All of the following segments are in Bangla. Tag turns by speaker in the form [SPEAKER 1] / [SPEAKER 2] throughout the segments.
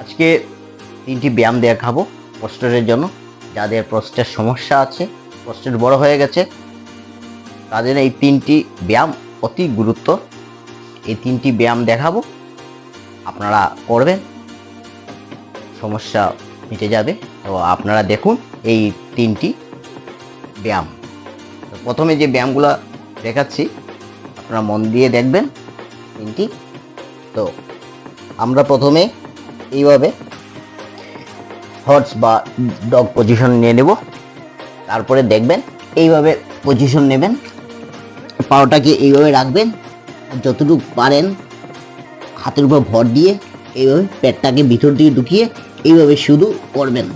[SPEAKER 1] আজকে তিনটি ব্যায়াম দেখাবো পোস্টারের জন্য। যাদের প্রস্টের সমস্যা আছে প্রস্টেট বড় হয়ে গেছে, তাদের এই তিনটি ব্যায়াম অতি গুরুত্ব। এই তিনটি ব্যায়াম দেখাবো, আপনারা করবেন, সমস্যা মিটে যাবে। তো আপনারা দেখুন এই তিনটি ব্যায়াম। তো প্রথমে যে ব্যায়ামগুলো দেখাচ্ছি, আপনারা মন দিয়ে দেখবেন তিনটি। তো আমরা প্রথমে এইভাবে হর্স বা ডগ পজিশন নিয়ে নেব। তারপরে দেখবেন এইভাবে পজিশন নেবেন। পাওটাকে এইভাবে রাখবেন। যতটুকু পারেন হাতের উপর ভর দিয়ে এইভাবে পেটটাকে ভিতর দিকে ঢুকিয়ে এইভাবে শুধু করবেন।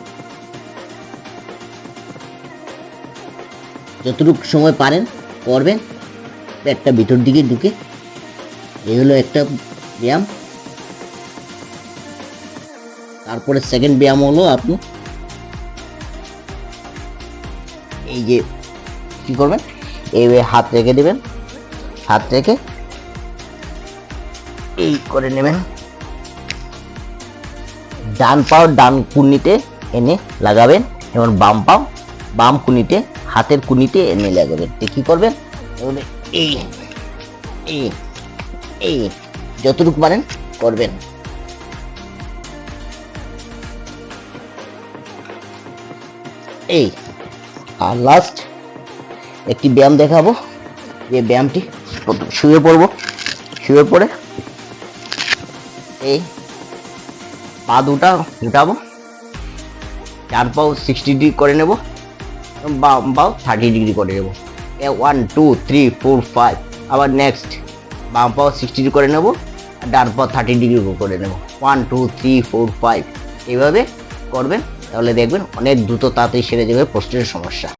[SPEAKER 1] যতটুকু সময় পারেন করবেন। পেটটা ভিতর দিকে ঢুকে। এই হলো একটা ব্যায়াম। তারপরে সেকেন্ড ব্যায়াম হলো আপনি এই যে কি করবেন? এইভাবে হাত রেখে দেবেন। হাত রেখে এই করে নেবেন। ডান পাও ডান কুনিতে এনে লাগাবেন। এবং বাম পাও বাম কুনিতে, হাতের কুনিতে এনে লাগাবেন। কি করবেন? এই এই এই, যতটুকু পারেন করবেন। এই, আর লাস্ট একটি ব্যায়াম দেখাবো। যে ব্যায়ামটি শুয়ে পড়ব। শুয়ে পড়ে এই পা দুটা উঠাবো চার পাও সিক্সটি ডিগ্রি করে নেব। বাম পাও থার্টি ডিগ্রি করে নেব। One two three four five আবার নেক্সট বাম পাও সিক্সটি ডিগ্রি করে নেব। আর ডান পাও থার্টি ডিগ্রি করে নেব। One two three four five এইভাবে করবেন। তাহলে দেখবেন অনেক দ্রুত তাড়াতাড়ি সেরে যাবে প্রশ্নের সমস্যা।